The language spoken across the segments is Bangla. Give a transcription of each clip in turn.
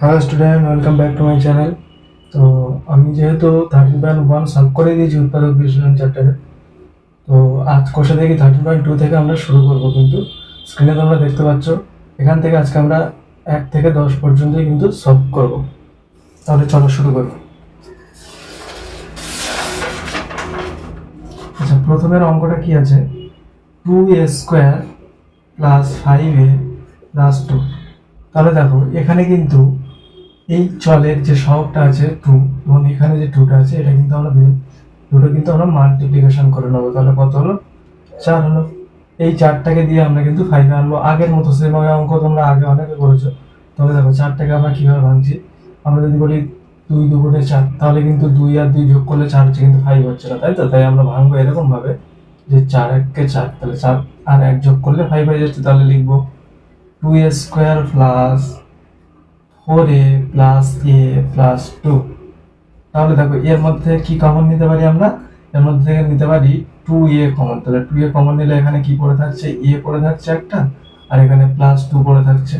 Hello student welcome back to my channel তো আমি যেহেতু থার্টিন পয়েন্ট ওয়ান সলভ করে দিয়েছি উৎপাদক বিশ্লেষণ চ্যাপ্টারে তো আজ কোষে থেকে থার্টিন পয়েন্ট টু থেকে আমরা শুরু করব কিন্তু। স্ক্রিনে তোমরা দেখতে পাচ্ছ, এখান থেকে আজকে আমরা এক থেকে দশ পর্যন্তই কিন্তু সলভ করব। তাহলে চলো শুরু করব আচ্ছা প্রথমের অঙ্কটা কি আছে? Two a square plus five a plus two তাহলে দেখো, এখানে কিন্তু এই চলের যে সহগটা আছে টু এবং এখানে যে টুটা আছে, এটা কিন্তু আমরা দুটো কিন্তু আমরা মাল্টিপ্লিকেশন করে নেব। তাহলে কত হলো? চার হলো। এই চারটাকে দিয়ে আমরা কিন্তু ফাইভে আনব। আগের মতো সেভাবে অঙ্ক তোমরা আগে অনেকে করেছ। তবে দেখো, চারটাকে আমরা কীভাবে ভাঙছি? আমরা যদি বলি দুই দুগুণে চার, তাহলে কিন্তু দুই আর দুই যোগ করলে চার হচ্ছে কিন্তু ফাইভ হচ্ছে না, তাই তো? তাই আমরা ভাঙবো এরকমভাবে যে চার এককে চার, তাহলে চার আর এক যোগ করলে ফাইভ হয়ে যাচ্ছে। তাহলে লিখব two a square plus four a plus a plus two তাহলে দেখো, এর মধ্যে কি কমন নিতে পারি আমরা? এর মধ্যে নিতে পারি টু এ কমন তাহলে টু এ কমন নিলে এখানে কি পড়ে থাকছে? এ পড়ে থাকছে একটা, আর এখানে প্লাস টু পড়ে থাকছে।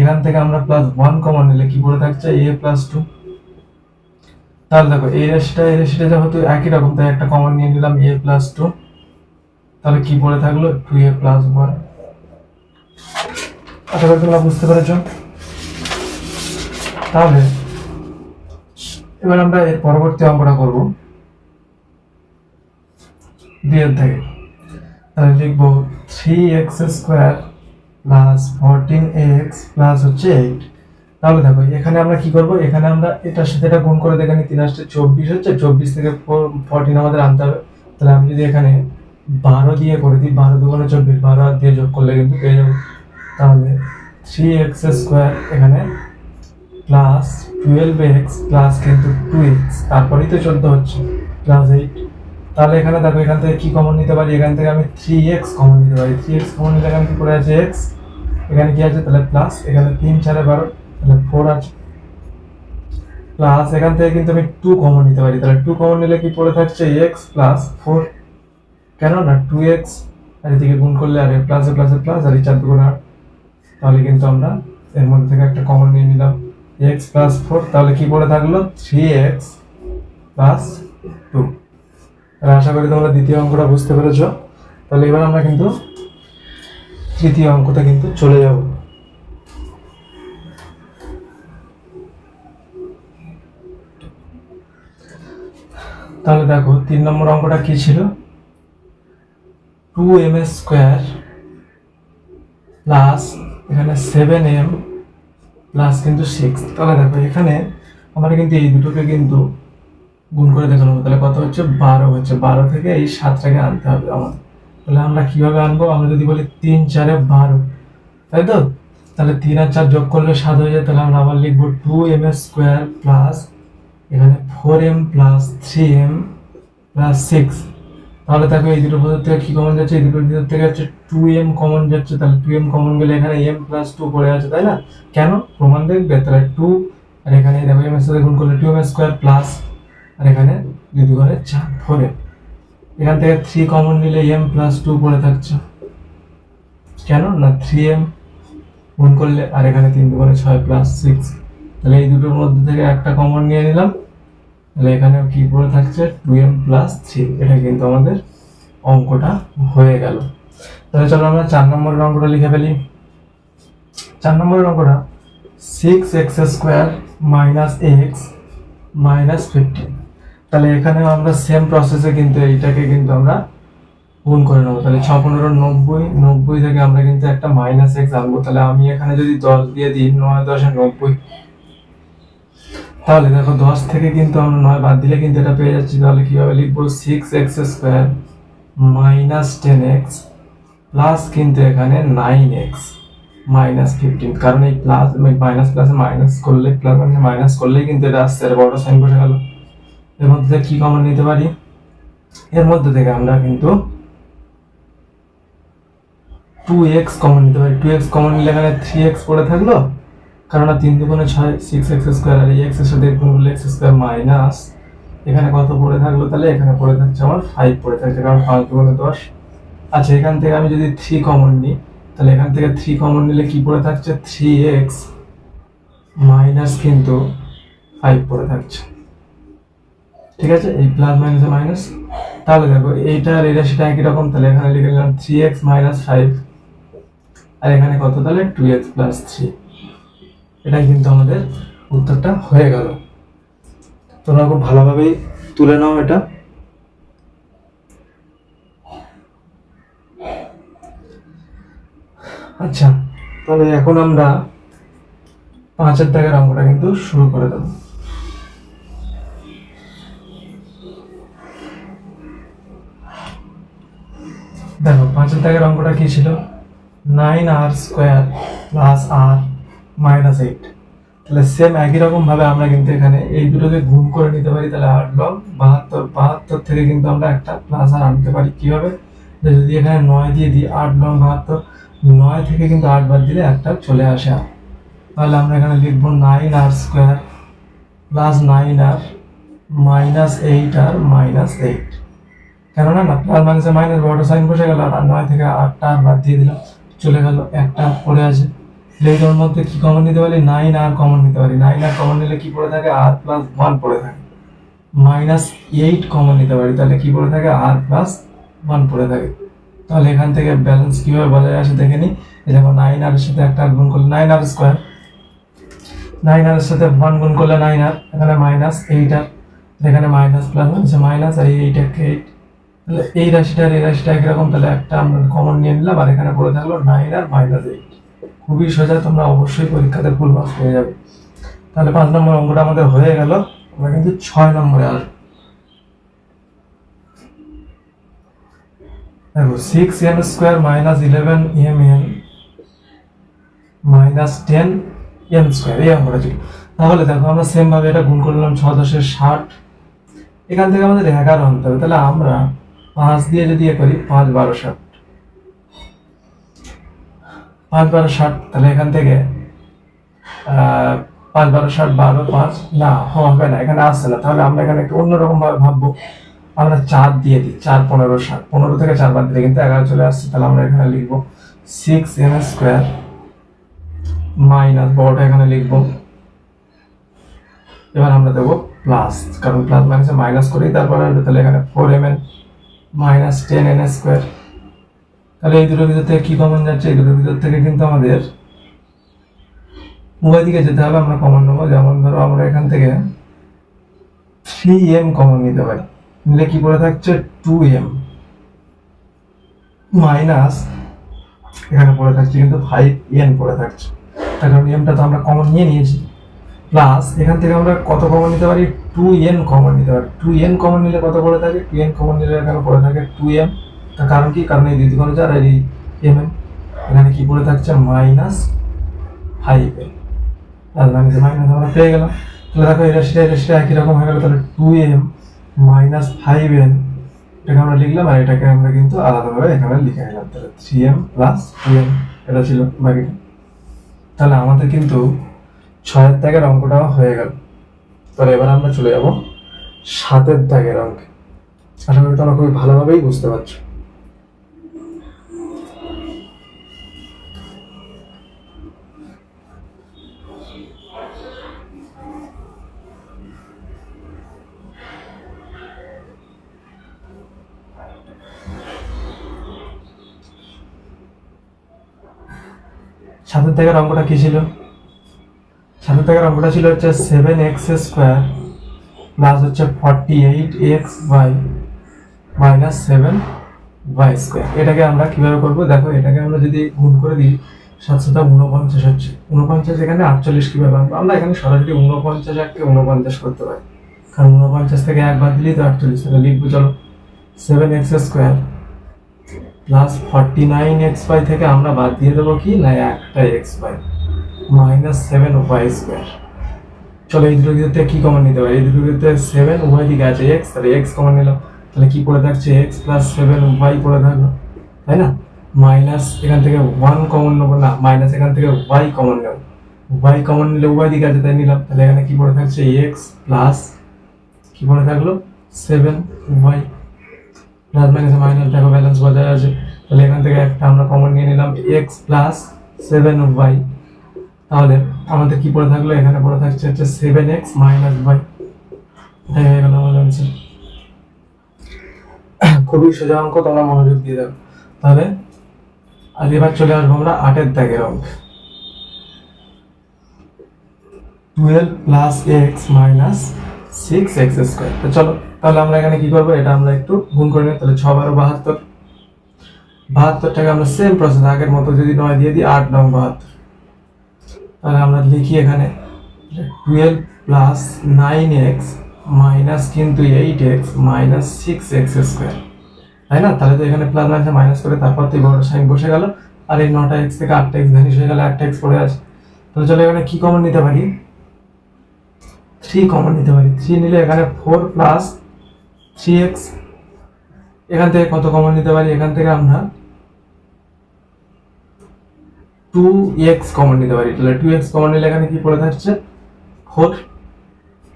এখান থেকে আমরা প্লাস ওয়ান কমন নিলে কি পড়ে থাকছে? এ প্লাস টু তাহলে দেখো, এই রাশিটা এই রাশিটা যেহেতু একই রকম, তাই একটা কমন নিয়ে নিলাম এ প্লাস টু তাহলে কি পড়ে থাকল? টু এ প্লাস ওয়ান আশা করি তোমরা বুঝতে পেরেছ। তাহলে এবার আমরা এর পরবর্তী অঙ্কটা করব। দুইয়ের থেকে তাহলে লিখব three x square plus fourteen x plus হচ্ছে এইট তাহলে দেখো, এখানে আমরা কি করব? এখানে আমরা এটার সাথে এটা গুণ করে দেখে নি তিন আসছে চব্বিশ হচ্ছে, চব্বিশ থেকে ফোরটিন আমাদের আনতে হবে। তাহলে আমি যদি এখানে বারো দিয়ে করে দিই, বারো দুগুণে চব্বিশ, বারো দিয়ে যোগ করলে কিন্তু পেয়ে যাব। তাহলে থ্রি এক্স স্কোয়ার এখানে প্লাস টুয়েলভ এক্স প্লাস কিন্তু টু এক্স, তারপরেই তো চোদ্দ হচ্ছে প্লাস এইট। তাহলে এখানে দেখো, এখান থেকে কী কমন নিতে পারি? এখান থেকে আমি থ্রি এক্স কমন নিতে পারি। থ্রি এক্স কমন নিলে এখানে কী করে আছে? এক্স। এখানে কী আছে? তাহলে প্লাস এখানে তিন, চারে বারো, তাহলে ফোর আছে। প্লাস এখান থেকে কিন্তু আমি টু কমন নিতে পারি। তাহলে টু কমন নিলে কি পড়ে থাকছে? এক্স প্লাস ফোর কেন? না টু এক্স। আর এদিকে গুণ করলে আর প্লাসে প্লাসে প্লাস আর এই চার দুগুণ আট। তাহলে কিন্তু আমরা এর মধ্যে থেকে একটা কমন নিয়ে নিলাম। এক্স প্লাস ফোর তাহলে কি পড়ে থাকল? থ্রি এক্স প্লাস টু তাহলে আশা করি তোমরা দ্বিতীয় অঙ্কটা বুঝতে পেরেছ। তাহলে এবার আমরা কিন্তু তৃতীয় অঙ্কটা কিন্তু চলে যাব। তাহলে দেখো, তিন নম্বর অঙ্কটা কি ছিল? টু এম স্কোয়ার প্লাস এখানে সেভেন এম প্লাস কিন্তু সিক্স তাহলে দেখো এখানে আমরা কিন্তু এই দুটোকে কিন্তু গুণ করে দেখে নেব তাহলে কত হচ্ছে? বারো হচ্ছে। বারো থেকে এই সাতটাকে আনতে হবে আমাদের। তাহলে আমরা কীভাবে আনব? আমরা যদি বলি তিন চারে বারো, তাই তো? তাহলে তিন আর চার যোগ করলে সাত হয়ে যায়। তাহলে আমরা আবার লিখব two m s square plus এখানে four m plus three m plus six তাহলে দেখো এই দুটো পদের থেকে কি কমন যাচ্ছে? এই দুটোর ভিতর থেকে হচ্ছে টু এম কমন যাচ্ছে। তাহলে টু এম কমন গেলে এখানে এম প্লাস টু পড়ে আছে, তাই না? কেন? প্রমাণ দেখবে? তাহলে টু আর এখানে দেখো এম এর সাথে গুণ করলে টু এম স্কোয়ার প্লাস আর এখানে দুই দুগুণে চার এম এখান থেকে থ্রি কমন নিলে এম প্লাস টু পড়ে থাকছে। কেন? না থ্রি এম গুণ করলে, আর এখানে তিন দুগুণে ছয় প্লাস সিক্স তাহলে এই দুটোর মধ্যে থেকে একটা কমন নিয়ে নিলাম। তাহলে এখানে কি পড়ে থাকছে? টু এম প্লাস থ্রি এটা কিন্তু আমাদের অঙ্কটা হয়ে গেল। তাহলে চলো আমরা চার নম্বরের অঙ্কটা লিখে ফেলি। চার নম্বরের অঙ্কটা six x square minus x minus fifteen তাহলে এখানে আমরা সেম প্রসেসে কিন্তু এইটাকে কিন্তু আমরা গুণ করে নেব। তাহলে ছ পনেরো নব্বই নব্বই থেকে আমরা কিন্তু একটা মাইনাস এক্স আনব। তাহলে আমি এখানে যদি দশ দিয়ে দিই, নয়, দশে, নব্বই তাহলে দেখো দশ থেকে কিন্তু আমরা নয় বাদ দিলে কিন্তু এটা পেয়ে যাচ্ছি। তাহলে কীভাবে লিখব? Six x square minus ten x plus কিন্তু এখানে নাইন এক্স মাইনাস ফিফটিন কারণ এই প্লাস মাইনাস প্লাসে মাইনাস করলে প্লাস মানে মাইনাস করলেই কিন্তু এটা আসছে। আর বড় সাইন বসে গেল। এর মধ্যে থেকে কী কমন নিতে পারি? এর মধ্যে থেকে আমরা কিন্তু টু এক্স কমন নিতে পারি। টু এক্স কমন নিলে এখানে থ্রি এক্স পড়ে থাকল। কারণ তিন দুগুণে ছয় সিক্স এক্স স্কোয়ার আর এই এক্সের সাথে গুণ করলে এক্স স্কোয়ার মাইনাস এখানে কত পড়ে থাকল তাহলে এখানে পড়ে থাকছে আমার ফাইভ পড়ে থাকছে, কারণ পাঁচ দুগুণে দশ। আচ্ছা এখান থেকে আমি যদি থ্রি কমন নিই, তাহলে এখান থেকে থ্রি কমন নিলে কি পড়ে থাকছে? থ্রি এক্স মাইনাস কিন্তু ফাইভ পড়ে থাকছে। ঠিক আছে? এই প্লাস মাইনাসে মাইনাস তাহলে দেখো, এইটার এই রাশিটা একই রকম, তাহলে এখানে লিখে দিলাম থ্রি এক্স মাইনাস ফাইভ আর এখানে কত? তাহলে টু এক্স প্লাস থ্রি এটাই কিন্তু আমাদের উত্তরটা হয়ে গেল। তোমরা খুব ভালোভাবেই তুলে নাও এটা। আচ্ছা তাহলে এখন আমরা পাঁচের দাগের অঙ্কটা কিন্তু শুরু করে দেবো। দেখো, পাঁচের দাগের অঙ্কটা কি ছিল? Nine r square plus r. Minus eight তাহলে সেম একই রকম ভাবে আমরা কিন্তু এখানে এই দুটোকে গুণ করে নিতে পারি, তাহলে আট লব বাহাত্তর বাহাত্তর থেকে কিন্তু আমরা একটা প্লাস আর আনতে পারি। কীভাবে যদি এখানে নয় দিয়ে দিই আট লব বাহাত্তর, নয় থেকে কিন্তু আট বার দিলে একটা চলে আসে তাহলে আমরা এখানে লিখব nine r square plus nine r minus eight r minus eight কেননা না প্লাস মাইনাসে মাইনাস বড় সাইন বসে গেল আর নয় থেকে আটটা আর বাদ দিয়ে দিলাম, চলে গেল, একটা পড়ে আছে এইটার মধ্যে কি কমন নিতে পারি? নাইন আর কমন নিতে পারি। নাইন আর কমন নিলে কি পড়ে থাকে? আর প্লাস ওয়ান পড়ে থাকে। মাইনাস এইট কমন নিতে পারি। তাহলে কি পড়ে থাকে? আর প্লাস ওয়ান পড়ে থাকে। তাহলে এখান থেকে ব্যালেন্স কীভাবে বজায় আসে দেখে নিই। যেমন নাইন আর এর সাথে একটা গুণ করলে nine r square nine r এর সাথে ওয়ান গুণ করলে নাইন আর এখানে মাইনাস এইট আর এখানে মাইনাস প্লাস হচ্ছে মাইনাস আর এইট এক এইট তাহলে এই রাশিটা আর এই রাশিটা একরকম তাহলে একটা আমরা কমন নিয়ে নিলাম আর এখানে পড়ে থাকল নাইন আর মাইনাস এইট খুবই সোজা, তোমরা অবশ্যই পরীক্ষাতে ফুল মার্কস পেয়ে যাবে। তাহলে পাঁচ নম্বর অঙ্কটা আমাদের হয়ে গেল। আমরা কিন্তু ছয় নম্বরে আসব দেখো six m square minus eleven m n minus ten m square এই অঙ্কটা ছিল। তাহলে দেখো, আমরা সেম ভাবে এটা গুণ করলাম ছ দশের ষাট। এখান থেকে আমাদের এগারো আনতে হবে। তাহলে আমরা পাঁচ দিয়ে যদি এ করি, পাঁচ বারো ষাট পাঁচ বারো ষাট, তাহলে এখান থেকে পাঁচ বারো ষাট, বারো, পাঁচ, না হবে না, এখানে আসছে না। তাহলে আমরা এখানে একটু অন্যরকম ভাবে ভাববো। আমরা চার দিয়ে দিই, চার, পনেরো, ষাট। পনেরো থেকে চার বাদ দিলে কিন্তু এগারো চলে আসছে, তাহলে আমরা এখানে লিখব সিক্স এম স্কোয়ার মাইনাস বড়টা এখানে লিখব। এবার আমরা দেবো প্লাস কারণ প্লাস মাইনাসে মাইনাস করেই তারপরে তাহলে এখানে four m n minus ten n square তাহলে এই দুটোর ভিতর থেকে কি কমন যাচ্ছে? এই দুটোর ভিতর থেকে কিন্তু আমাদের উভয় দিকে যেতে হবে, আমরা কমন নেব। যেমন ধরো আমরা এখান থেকে থ্রি এম কমন নিতে পারি। নিলে কি পড়ে থাকছে? টু এম মাইনাস এখানে পড়ে থাকছে কিন্তু ফাইভ এন পড়ে থাকছে। তার কারণ এমটা তো আমরা কমন নিয়ে নিয়েছি। প্লাস এখান থেকে আমরা কত কমন নিতে পারি? টু এন কমন নিতে পারি। টু এন কমন নিলে কত পড়ে থাকে? টু এন কমন নিলে এখানে পড়ে থাকে? টু এম তার কারণ কি? কারণ এই চার আর এই এম এখানে কি পড়ে থাকছে minus five n plus minus minus আমরা পেয়ে গেলাম। তাহলে দেখো রাশিটা এই রাশিটা একই রকম হয়ে গেল। তাহলে two m minus five n এটাকে আমরা লিখলাম আর এটাকে আমরা কিন্তু আলাদাভাবে এখানে লিখে নিলাম। তাহলে three m plus two m এটা ছিল বাকিটা। তাহলে আমাদের কিন্তু ছয়ের দাগের অঙ্কটাও হয়ে গেল। তাহলে এবার আমরা চলে যাব সাতের দাগের অঙ্কে। আশা করি তোমরা খুবই ভালোভাবেই বুঝতে পারছ। সাতের দাগের অঙ্কটা কি ছিল? সাতের দাগের অঙ্কটা ছিল হচ্ছে সেভেন এক্স স্কোয়ার প্লাস হচ্ছে forty eight x y minus seven y square এটাকে আমরা কীভাবে করব? দেখো, এটাকে আমরা যদি গুণ করে দিই সাতশোটা উনপঞ্চাশ হচ্ছে। উনপঞ্চাশ এখানে আটচল্লিশ কীভাবে আনব? আমরা এখানে সরাসরি উনপঞ্চাশ এককে উনপঞ্চাশ করতে পারি। কারণ উনপঞ্চাশ থেকে একবার দিলেই তো আটচল্লিশ লিখব, চলো। Seven x square plus forty nine x y থেকে আমরা বাদ দিয়ে দেবো কি? না একটা x y minus seven y square চলো এই দুটোর ভিতর থেকে কি কমন নিতে পারি? এই দুটোর ভিতরে সেভেন উভয় দিকে আছে এক্স তাহলে এক্স কমন নিলাম। তাহলে কী পড়ে থাকছে? এক্স প্লাস সেভেন ওয়াই পড়ে থাকল, তাই না? মাইনাস এখান থেকে ওয়ান কমন নেব না মাইনাস এখান থেকে ওয়াই কমন নেব। ওয়াই কমন নিলে উভয় দিকে আছে, তাই নিলাম। তাহলে এখানে কী পড়ে থাকছে? এক্স প্লাস কী পড়ে থাকল? Seven y plus minus minus দেখো ব্যালেন্স বজায় আছে। তাহলে এখান থেকে একটা আমরা কমন নিয়ে নিলাম এক্স প্লাস সেভেন ওয়াই তাহলে আমাদের কি পড়ে থাকল? এখানে পড়ে থাকছে হচ্ছে সেভেন এক্স মাইনাস ওয়াই এটাই হয়ে গেল আমাদের অ্যান্সার খুবই সোজা অঙ্ক, তোমরা মনোযোগ দিয়ে দাও তাহলে আর এবার চলে আসব আমরা আটের দাগের অঙ্ক। Twelve plus x minus six x square তো চলো, তাহলে আমরা এখানে কি করব? এটা আমরা একটু গুণ করে নিই। তাহলে ছ বারো বাহাত্তর। বাহাত্তরটাকে আমরা সেম প্রসেস আগের মতো যদি নয় দিয়ে দিই, আট নং বাহাত্তর। তাহলে আমরা লিখি এখানে twelve plus nine x minus কিন্তু eight x minus six x square তাই না? তাহলে তো এখানে প্লাস মাইনাস মাইনাস করে তারপর তো বড় সাইন বসে গেল। আর এই নটা এক্স থেকে আটটা এক্স ভ্যানিশ হয়ে গেল আটটা এক্স পড়ে আছে। তাহলে চলো এখানে কি কমন নিতে পারি? থ্রি কমন নিতে পারি। থ্রি নিলে এখানে ফোর প্লাস থ্রি এক্স এখান থেকে কত কমন নিতে পারি? এখান থেকে আমরা টু এক্স কমন নিতে পারি। তাহলে টু এক্স কমন নিলে এখানে কি পড়ে থাকছে? ফোর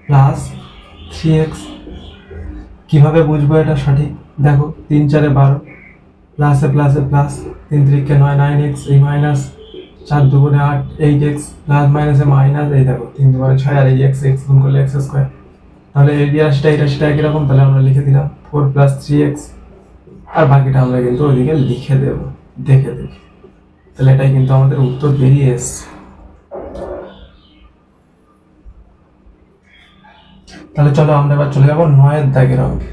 প্লাস থ্রি এক্স কীভাবে বুঝব এটা সঠিক? দেখো, তিন চারে বারো প্লাসে প্লাসে প্লাস তিন তিরিকে নয় নাইন এক্স এই মাইনাস চার দুগুণে আট এইট এক্স প্লাস মাইনাসে মাইনাস এই দেখো, তিন দুগুণে ছয় আর এই এক্স এক্স গুণ করলে এক্স স্কোয়ার তাহলে এই রাশিটা এই রাশিটা একই রকম, তাহলে আমরা লিখে দিলাম ফোর প্লাস থ্রি এক্স আর বাকিটা আমরা কিন্তু ওইদিকে লিখে দেবো, দেখে দেখে। তাহলে এটাই কিন্তু আমাদের উত্তর বেরিয়ে এসছে। তাহলে চলো আমরা এবার চলে যাব নয়ের দাগের অঙ্কে।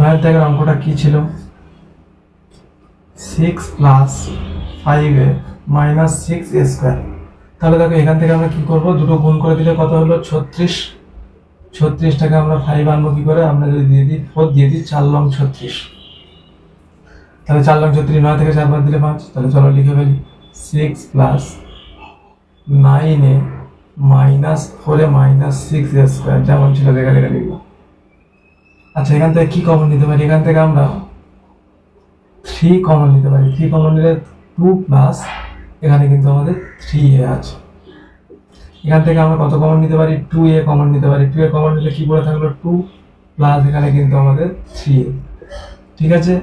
নয়ের দাগের অঙ্কটা কি ছিল? Six plus five a minus six a square তাহলে দেখো এখান থেকে আমরা কি করব? দুটো গুণ করে দিলে কত হলো? ছত্রিশ। ছত্রিশটাকে আমরা ফাইভ আনব কি করে? আমরা যদি দিয়ে দিই ফোর দিয়ে দিই চার লং ছত্রিশ। তাহলে চার লং ছত্রিশ নয় থেকে চার বাদ দিলে পাঁচ। তাহলে চলো লিখে ফেলি। সিক্স প্লাস নাইন মাইনাস ফোরে মাইনাস সিক্স স্কোয়ার যেমন ছিল, দেখা দেখা লিখব আচ্ছা এখান থেকে কি কমন নিতে পারি? এখান থেকে আমরা থ্রি কমন নিতে পারি। থ্রি কমন নিলে টু প্লাস এখানে কিন্তু আমাদের থ্রি এ আছে। এখান থেকে আমরা কত কমন নিতে পারি? টু এ কমন নিতে পারি। টু এ কমন নিলে কি পড়ে থাকল? টু প্লাস এখানে কিন্তু আমাদের থ্রি এ। ঠিক আছে?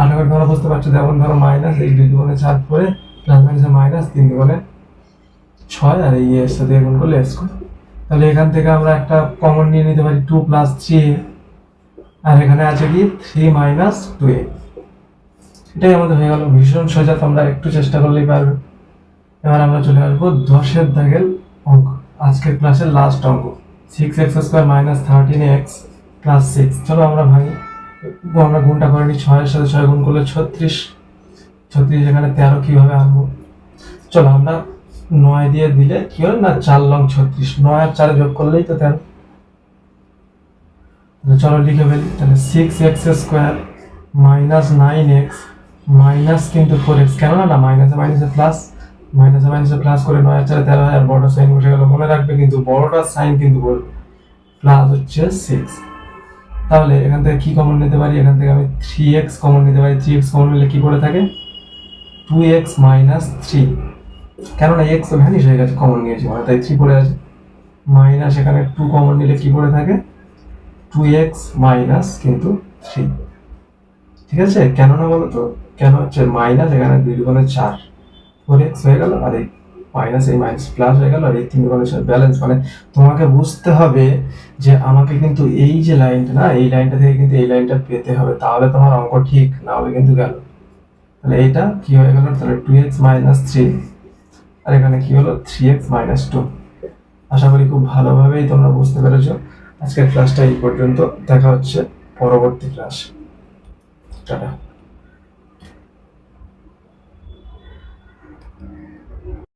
আশা করি তোমরা বুঝতে পারছ যেমন ধরো মাইনাস এই দুই দুগুণে চার পরে প্লাস মাইনাসে মাইনাস তিন দুগুণে ছয় আর এই এর সাথে গুণ করলে এস করে তাহলে এখান থেকে আমরা একটা কমন নিয়ে নিতে পারি টু প্লাস থ্রি আর এখানে আছে কি? থ্রি মাইনাস টু এটাই আমাদের হয়ে গেল। ভীষণ সোজা, তোমরা একটু চেষ্টা করলেই পারবে। এবার আমরা চলে আসব দশের দাগের অঙ্ক। আজকের ক্লাসের লাস্ট অঙ্ক। Six x square minus thirteen x plus six চলো আমরা ভাঙি। আমরা গুণটা করে নিই। ছয়ের সাথে ছয় গুণ করলে ছত্রিশ। ছত্রিশ এখানে তেরো কীভাবে আনব? চলো আমরা নয় দিয়ে দিলে কি হয় না, চার লং ছত্রিশ। নয় আর চারে যোগ করলেই তো তেরো। চলো লিখে ফেলি। তাহলে six x square minus nine x minus কিন্তু ফোর এক্স কেন না মাইনাসে মাইনাসে প্লাস মাইনাসে মাইনাসে প্লাস করে নয় চারে তেরো হয় আর বড় সাইন বসে গেল। মনে রাখবে কিন্তু বড়টার সাইন কিন্তু বলবে প্লাস হচ্ছে সিক্স তাহলে এখান থেকে কি কমন নিতে পারি? এখান থেকে আমি থ্রি এক্স কমন নিতে পারি। থ্রি এক্স কমন নিলে কি পড়ে থাকে? টু এক্স মাইনাস থ্রি কেননা এক্স ভ্যানিশ হয়ে গেছে কমন নিয়েছি। মানে তাই থ্রি পড়ে আছে। মাইনাস এখানে টু কমন নিলে কি পড়ে থাকে? টু এক্স মাইনাস কিন্তু থ্রি ঠিক আছে? কেন না বলো তো কেন হচ্ছে মাইনাস এখানে দুই দুগুণে চার। ফোর এক্স হয়ে গেল আর এই মাইনাস এই মাইনাস প্লাস হয়ে গেল আর এই তিন দুগুণে চার। ব্যালেন্স মানে তোমাকে বুঝতে হবে যে আমাকে কিন্তু এই যে লাইনটা না, এই লাইনটা থেকে কিন্তু এই লাইনটা পেতে হবে। তাহলে তোমার অঙ্ক ঠিক, না হলে কিন্তু গেল। তাহলে এইটা কি হয়ে গেল? তাহলে টু এক্স মাইনাস থ্রি আর এখানে কি হলো? থ্রি এক্স মাইনাস টু আশা করি খুব ভালোভাবেই তোমরা বুঝতে পেরেছ। আজকের ক্লাসটা এই পর্যন্ত। দেখা হচ্ছে পরবর্তী ক্লাস টাটা।